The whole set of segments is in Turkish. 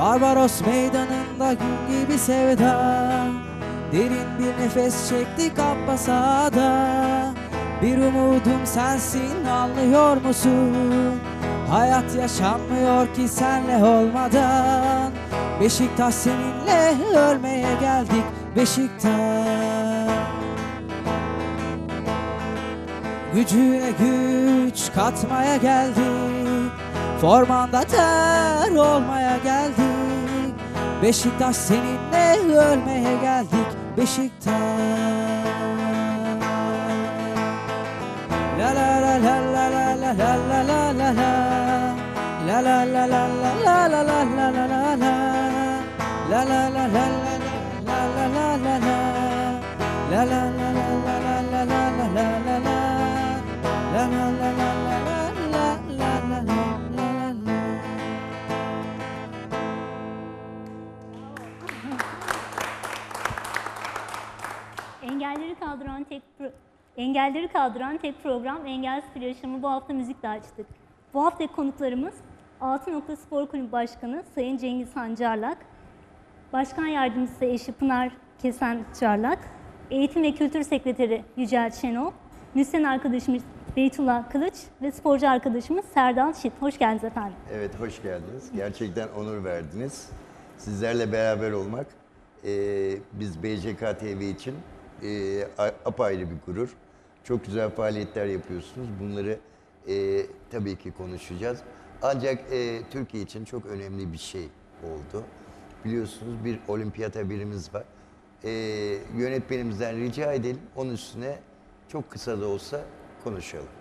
Barbaros meydanında gün gibi sevda. Derin bir nefes çektik Abba sahada Bir umudum sensin anlıyor musun? Hayat yaşanmıyor ki senle olmadan. Beşiktaş seninle ölmeye geldik Beşiktaş. Gücüne güç katmaya geldik Formanda ter olmaya geldik Beşiktaş seninle ölmeye geldik Beşiktaş La la la la la la la la la la la la La la la la la la la la la la la la La la la la la la la la la la Engelleri kaldıran tek engelleri kaldıran tek program Engelsiz bir Yaşamı bu hafta müzikle açtık. Bu hafta konuklarımız Altınokla Spor Kulübü Başkanı Sayın Cengiz Hancarlak, Başkan Yardımcısı eşi Pınar Kesen Çarlak, Eğitim ve Kültür Sekreteri Yücel Şenol, müzisyen arkadaşımız Beytullah Kılıç ve sporcu arkadaşımız Serdal Şit. Hoş geldiniz efendim. Evet, hoş geldiniz. Gerçekten onur verdiniz. Sizlerle beraber olmak e, biz BCK TV için e, apayrı bir gurur. Çok güzel faaliyetler yapıyorsunuz. Bunları e, tabii ki konuşacağız. Ancak e, Türkiye için çok önemli bir şey oldu. Biliyorsunuz bir olimpiyat haberimiz var. E, yönetmenimizden rica edelim. Onun üstüne çok kısa da olsa konuşalım.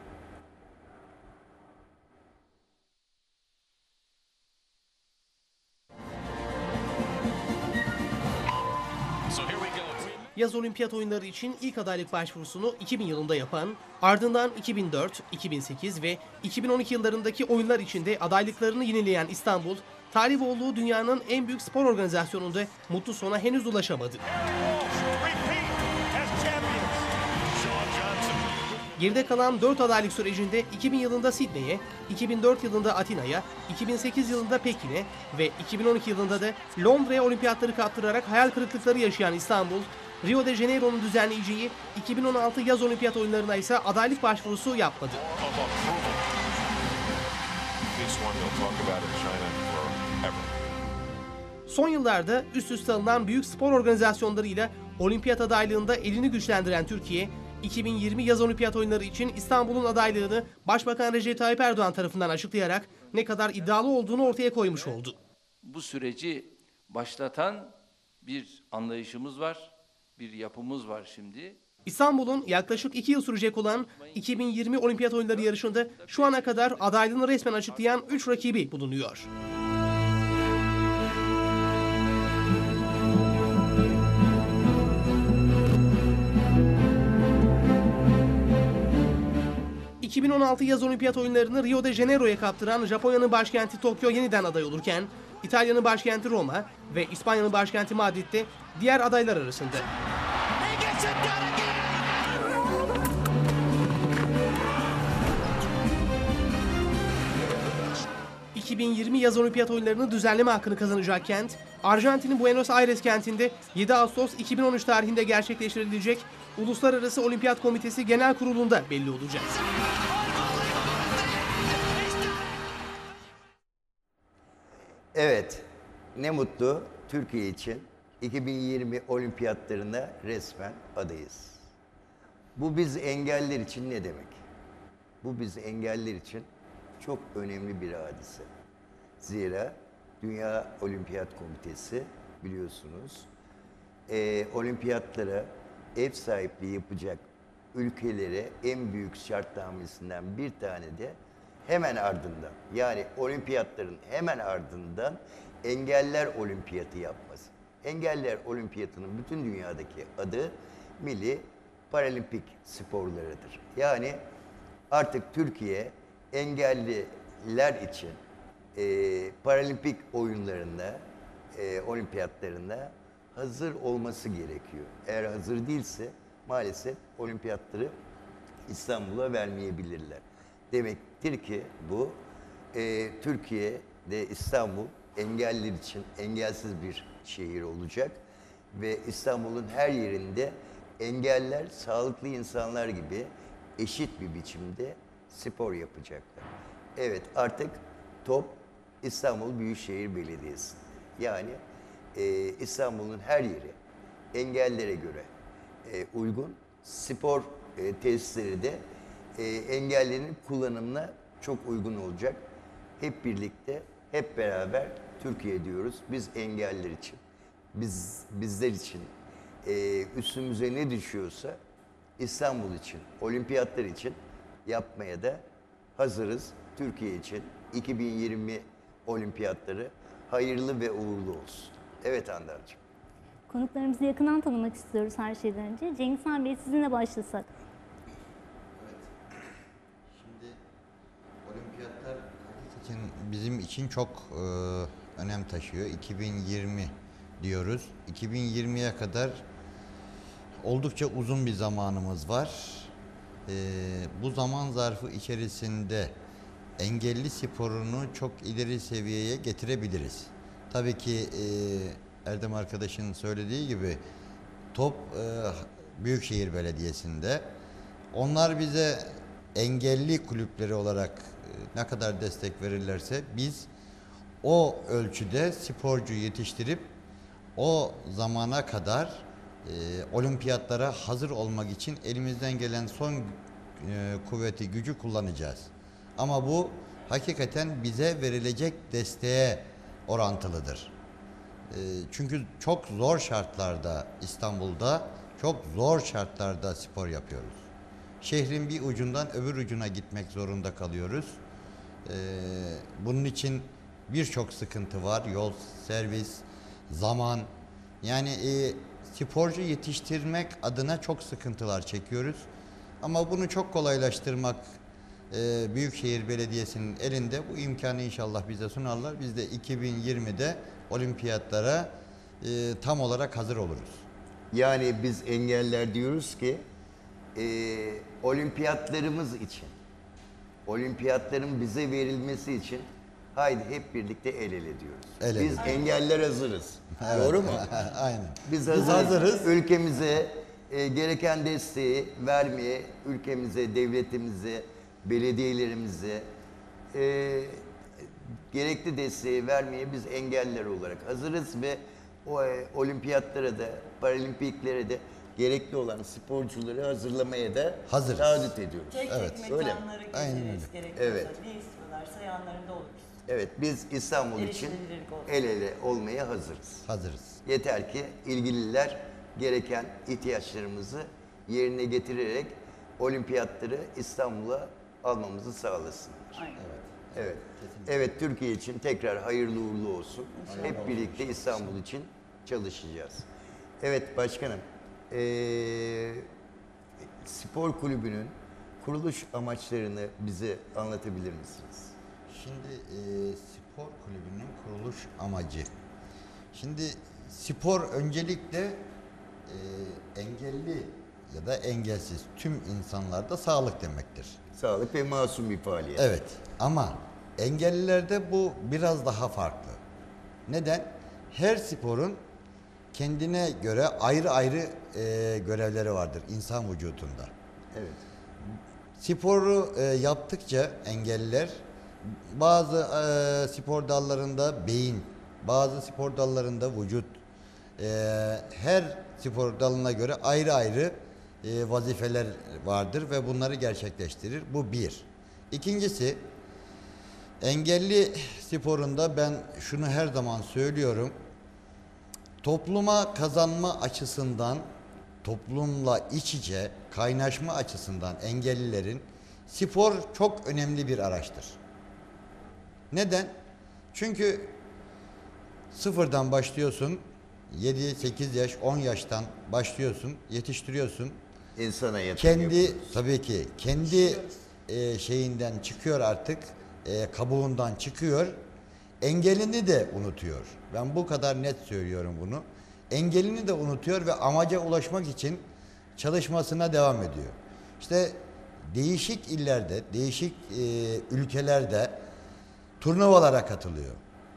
Yaz Olimpiyat Oyunları için ilk adaylık başvurusunu 2000 yılında yapan, ardından 2004, 2008 ve 2012 yıllarındaki oyunlar içinde adaylıklarını yenileyen İstanbul, talip olduğu dünyanın en büyük spor organizasyonunda mutlu sona henüz ulaşamadı. Geride kalan 4 adaylık sürecinde 2000 yılında Sidney'e, 2004 yılında Atina'ya, 2008 yılında Pekin'e ve 2012 yılında da Londra'ya olimpiyatları kaptırarak hayal kırıklıkları yaşayan İstanbul, Rio de Janeiro'nun düzenleyeceği 2016 yaz olimpiyat oyunlarına ise adaylık başvurusu yapmadı. Son yıllarda üst üste alınan büyük spor organizasyonlarıyla olimpiyat adaylığında elini güçlendiren Türkiye, 2020 yaz olimpiyat oyunları için İstanbul'un adaylığını Başbakan Recep Tayyip Erdoğan tarafından açıklayarak ne kadar iddialı olduğunu ortaya koymuş oldu. bu süreci başlatan bir anlayışımız var, bir yapımız var şimdi. İstanbul'un yaklaşık 2 yıl sürecek olan 2020 olimpiyat oyunları yarışında şu ana kadar adaylığını resmen açıklayan 3 rakibi bulunuyor. ...2016 yaz olimpiyat oyunlarını Rio de Janeiro'ya kaptıran Japonya'nın başkenti Tokyo yeniden aday olurken... ...İtalya'nın başkenti Roma ve İspanya'nın başkenti Madrid'de diğer adaylar arasında. 2020 yaz olimpiyat oyunlarını düzenleme hakkını kazanacak kent, Arjantin'in Buenos Aires kentinde 7 Ağustos 2013 tarihinde gerçekleştirilecek Uluslararası Olimpiyat Komitesi Genel Kurulu'nda belli olacak. Evet, ne mutlu Türkiye için 2020 olimpiyatlarına resmen adayız. Bu biz engeller için ne demek? Bu biz engeller için çok önemli bir hadise. Zira Dünya Olimpiyat Komitesi biliyorsunuz eee, olimpiyatlara ev sahipliği yapacak ülkelere en büyük şartnamesinden bir tane de hemen ardından yani olimpiyatların hemen ardından engeller olimpiyatı yapması. Engeller olimpiyatının bütün dünyadaki adı Milli Paralimpik sporlarıdır. Yani artık Türkiye engelliler için e, paralimpik oyunlarında, e, olimpiyatlarında hazır olması gerekiyor. Eğer hazır değilse maalesef olimpiyatları İstanbul'a vermeyebilirler. Demektir ki bu e, Türkiye'de İstanbul engelliler için engelsiz bir şehir olacak ve İstanbul'un her yerinde engeller sağlıklı insanlar gibi eşit bir biçimde spor yapacaklar. Evet artık top İstanbul Büyükşehir Belediyesi. Yani e, İstanbul'un her yeri engellere göre e, uygun spor e, tesisleri de e, engellerin kullanımına çok uygun olacak. Hep birlikte, hep beraber Türkiye diyoruz. Biz engeller için, biz bizler için e, üstümüze ne düşüyorsa İstanbul için, olimpiyatlar için yapmaya da hazırız. Türkiye için 2020 olimpiyatları hayırlı ve uğurlu olsun. Evet Handancığım. Konuklarımızı yakından tanımak istiyoruz her şeyden önce. Cengiz Han Bey sizinle başlasak. Şimdi olimpiyatlar bizim için çok e, önem taşıyor. 2020 diyoruz. 2020'ye kadar oldukça uzun bir zamanımız var. E, bu zaman zarfı içerisinde engelli sporunu çok ileri seviyeye getirebiliriz. Tabii ki e, Erdem arkadaşın söylediği gibi top e, Büyükşehir Belediyesi'nde. Onlar bize engelli kulüpleri olarak e, ne kadar destek verirlerse biz o ölçüde sporcu yetiştirip o zamana kadar e, olimpiyatlara hazır olmak için elimizden gelen son e, kuvveti, gücü kullanacağız. Ama bu hakikaten bize verilecek desteğe orantılıdır. E, Çünkü çok zor şartlarda İstanbul'da çok zor şartlarda spor yapıyoruz. Şehrin bir ucundan öbür ucuna gitmek zorunda kalıyoruz. E, Bunun için birçok sıkıntı var. Yol, servis, zaman. Yani e, sporcu yetiştirmek adına çok sıkıntılar çekiyoruz. Ama bunu çok kolaylaştırmak e, Büyükşehir Belediyesi'nin elinde bu imkanı inşallah bize sunarlar. Biz de 2020'de olimpiyatlara e, tam olarak hazır oluruz. Yani biz engeller diyoruz ki e, olimpiyatlarımız için, olimpiyatların bize verilmesi için haydi hep birlikte el ele diyoruz. El ele. Biz engeller hazırız. Doğru mu? Aynen. Biz hazırız. Ülkemize e, gereken desteği vermeye, ülkemize, devletimize, belediyelerimize e, gerekli desteği vermeye biz engeller olarak hazırız ve o e, olimpiyatlara da, paralimpiklere de gerekli olan sporcuları hazırlamaya da Hazırız. taahhüt ediyoruz. Tek Evet. tek Öyle Aynen gezeriz öyle. gerekiyorsa. Evet. Ne istiyorlarsa yanlarında oluruz. Evet, biz İstanbul için el ele olmaya hazırız. Hazırız. Yeter ki ilgililer gereken ihtiyaçlarımızı yerine getirerek olimpiyatları İstanbul'a almamızı sağlasınlar. Aynen. Evet. Evet Türkiye için tekrar hayırlı uğurlu olsun. Hep birlikte İstanbul için çalışacağız. Evet başkanım. eee, spor kulübünün kuruluş amaçlarını bize anlatabilir misiniz? Şimdi e, spor kulübünün kuruluş amacı. Şimdi spor öncelikle e, engelli ya da engelsiz tüm insanlarda sağlık demektir. Sağlık ve masum bir faaliyet. Evet ama engellilerde bu biraz daha farklı. Neden? Her sporun kendine göre ayrı ayrı e, görevleri vardır insan vücudunda. Evet. Sporu e, yaptıkça engelliler bazı e, spor dallarında beyin, bazı spor dallarında vücut, e, her spor dalına göre ayrı ayrı e, vazifeler vardır ve bunları gerçekleştirir. Bu bir. İkincisi engelli sporunda ben şunu her zaman söylüyorum. Topluma kazanma açısından, toplumla iç içe kaynaşma açısından engellilerin spor çok önemli bir araçtır. Neden? Çünkü sıfırdan başlıyorsun, 7, 8 yaş, 10 yaştan başlıyorsun, yetiştiriyorsun. İnsana yatırım Kendi yapıyoruz. tabii ki kendi e, şeyinden çıkıyor artık, e, kabuğundan çıkıyor. Engelini de unutuyor. Ben bu kadar net söylüyorum bunu. Engelini de unutuyor ve amaca ulaşmak için çalışmasına devam ediyor. İşte değişik illerde, değişik e, ülkelerde turnuvalara katılıyor.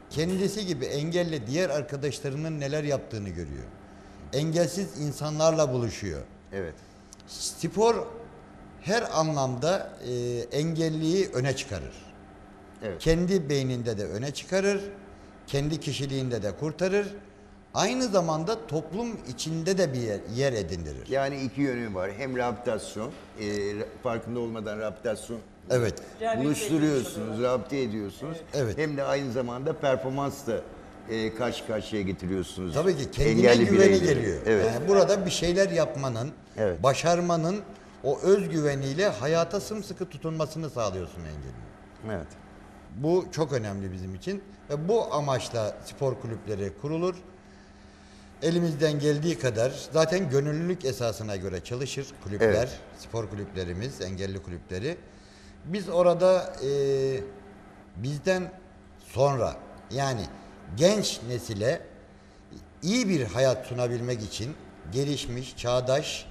Kendisi gibi engelli diğer arkadaşlarının neler yaptığını görüyor. Engelsiz insanlarla buluşuyor. Evet. Spor her anlamda e, engelliyi öne çıkarır. Evet. Kendi beyninde de öne çıkarır, kendi kişiliğinde de kurtarır. Aynı zamanda toplum içinde de bir yer, yer edindirir. Yani iki yönü var. Hem rehabilitasyon, e, farkında olmadan rehabilitasyon Evet. Rehabilite buluşturuyorsunuz, rehabilite ediyorsunuz. Evet. Hem de aynı zamanda performans da e, karşı karşıya getiriyorsunuz. Tabii ki kendine Engelli güveni bireyleri. geliyor. Evet. Yani burada bir şeyler yapmanın, Evet. başarmanın o özgüveniyle hayata sımsıkı tutunmasını sağlıyorsun engelli. Evet. Bu çok önemli bizim için ve bu amaçla spor kulüpleri kurulur. Elimizden geldiği kadar zaten gönüllülük esasına göre çalışır kulüpler, Evet. spor kulüplerimiz, engelli kulüpleri. Biz orada e, bizden sonra yani genç nesile iyi bir hayat sunabilmek için gelişmiş, çağdaş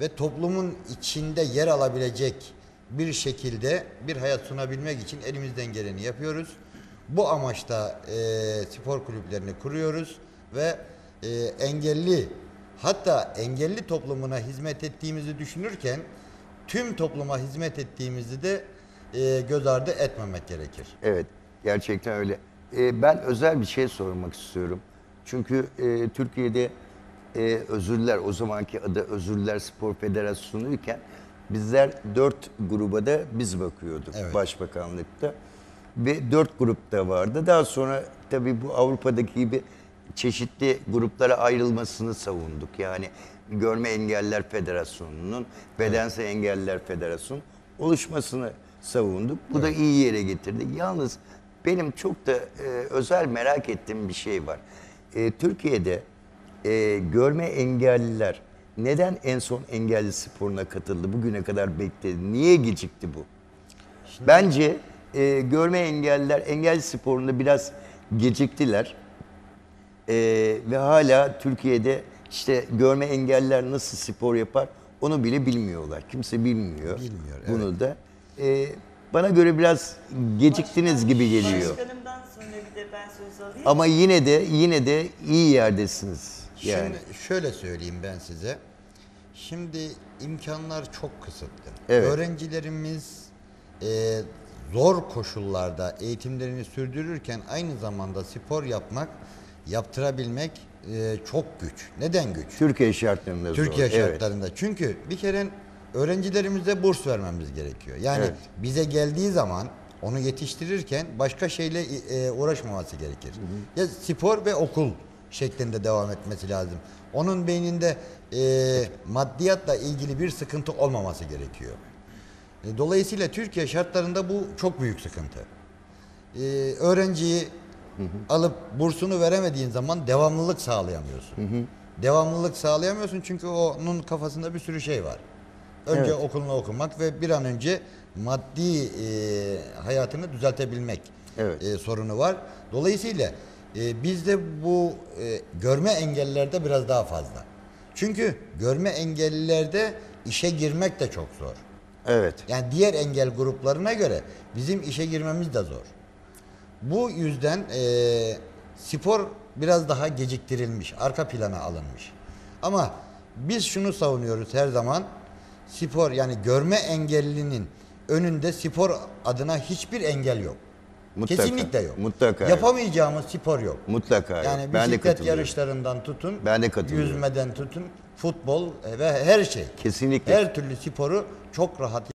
ve toplumun içinde yer alabilecek bir şekilde bir hayat sunabilmek için elimizden geleni yapıyoruz. Bu amaçla e, spor kulüplerini kuruyoruz ve e, engelli hatta engelli toplumuna hizmet ettiğimizi düşünürken tüm topluma hizmet ettiğimizi de e, göz ardı etmemek gerekir. Evet, gerçekten öyle. Ee, ben özel bir şey sormak istiyorum. Çünkü e, Türkiye'de e, Özürler, o zamanki adı Özürler Spor Federasyonu iken bizler dört gruba da biz bakıyorduk Evet. başbakanlıkta. Ve dört grupta vardı. Daha sonra tabii bu Avrupa'daki gibi çeşitli gruplara ayrılmasını savunduk. Yani Görme Engeller Federasyonu'nun, Bedensel Engeller Federasyonu oluşmasını savunduk. Bu da iyi yere getirdi. Yalnız benim çok da e, özel merak ettiğim bir şey var. E, Türkiye'de e, görme engelliler neden en son engelli sporuna katıldı? Bugüne kadar bekledi. Niye gecikti bu? Bence e, görme engelliler engelli sporunda biraz geciktiler. E, ve hala Türkiye'de işte görme engelliler nasıl spor yapar onu bile bilmiyorlar. Kimse bilmiyor. Bilmiyor, Bunu da. E, bana göre biraz geciktiniz gibi geliyor. Başkanımdan sonra bir de ben söz alayım. Ama yine de yine de iyi yerdesiniz. Yani. Şimdi şöyle söyleyeyim ben size. Şimdi imkanlar çok kısıtlı. Evet. Öğrencilerimiz e, zor koşullarda eğitimlerini sürdürürken aynı zamanda spor yapmak, yaptırabilmek e, çok güç. Neden güç? Türkiye şartlarında zor. Türkiye Evet. şartlarında. Çünkü bir kere öğrencilerimize burs vermemiz gerekiyor. Yani Evet. bize geldiği zaman onu yetiştirirken başka şeyle e, uğraşmaması gerekir. Ya spor ve okul şeklinde devam etmesi lazım. Onun beyninde e, maddiyatla ilgili bir sıkıntı olmaması gerekiyor. E, Dolayısıyla Türkiye şartlarında bu çok büyük sıkıntı. E, öğrenciyi alıp bursunu veremediğin zaman devamlılık sağlayamıyorsun. Devamlılık sağlayamıyorsun çünkü onun kafasında bir sürü şey var. Önce Evet. okulunu okumak ve bir an önce maddi e, hayatını düzeltebilmek Evet. e, sorunu var. Dolayısıyla e, bizde bu e, görme engellilerde biraz daha fazla. Çünkü görme engellilerde işe girmek de çok zor. Evet. Yani diğer engel gruplarına göre bizim işe girmemiz de zor. Bu yüzden eee, spor biraz daha geciktirilmiş, arka plana alınmış. Ama biz şunu savunuyoruz her zaman. Spor yani görme engellinin önünde spor adına hiçbir engel yok. Mutlaka, Kesinlikle yok. mutlaka yok. Yapamayacağımız spor yok. Mutlaka. Yani yok. ben bisiklet yarışlarından tutun, Ben de katılıyorum. yüzmeden tutun, futbol e, ve her şey. Kesinlikle. Her türlü sporu çok rahat